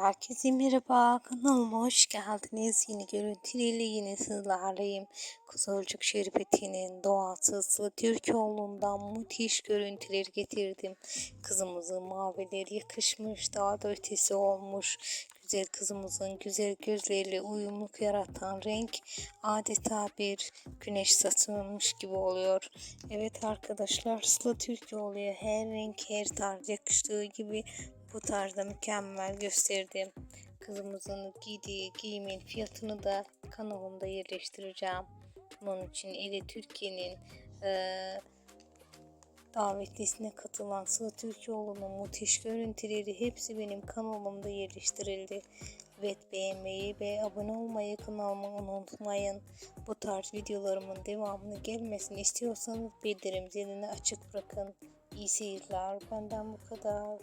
Herkese merhaba, kanalıma hoş geldiniz. Yeni görüntülerle yine sizlerleyim. Kızılcık Şerbeti'nin doğası Sıla Türkoğlu'ndan müthiş görüntüler getirdim. Kızımızın mavileri yakışmış, daha da ötesi olmuş. Güzel kızımızın güzel gözleriyle uyumluk yaratan renk adeta bir güneş satılmış gibi oluyor. Evet arkadaşlar Sıla Türkoğlu'ya her renk her tarz yakıştığı gibi bu tarzda mükemmel gösterdim. Kızımızın giydiği giyimin fiyatını da kanalımda yerleştireceğim. Bunun için Eli Türkiye'nin eee davetlisine katılan Sıla Türkoğlu'nun müthiş görüntüleri hepsi benim kanalımda yerleştirildi. Evet beğenmeyi ve abone olmayı kanalıma unutmayın. Bu tarz videolarımın devamını gelmesini istiyorsanız bildirim zilini açık bırakın. İyi seyirler benden bu kadar.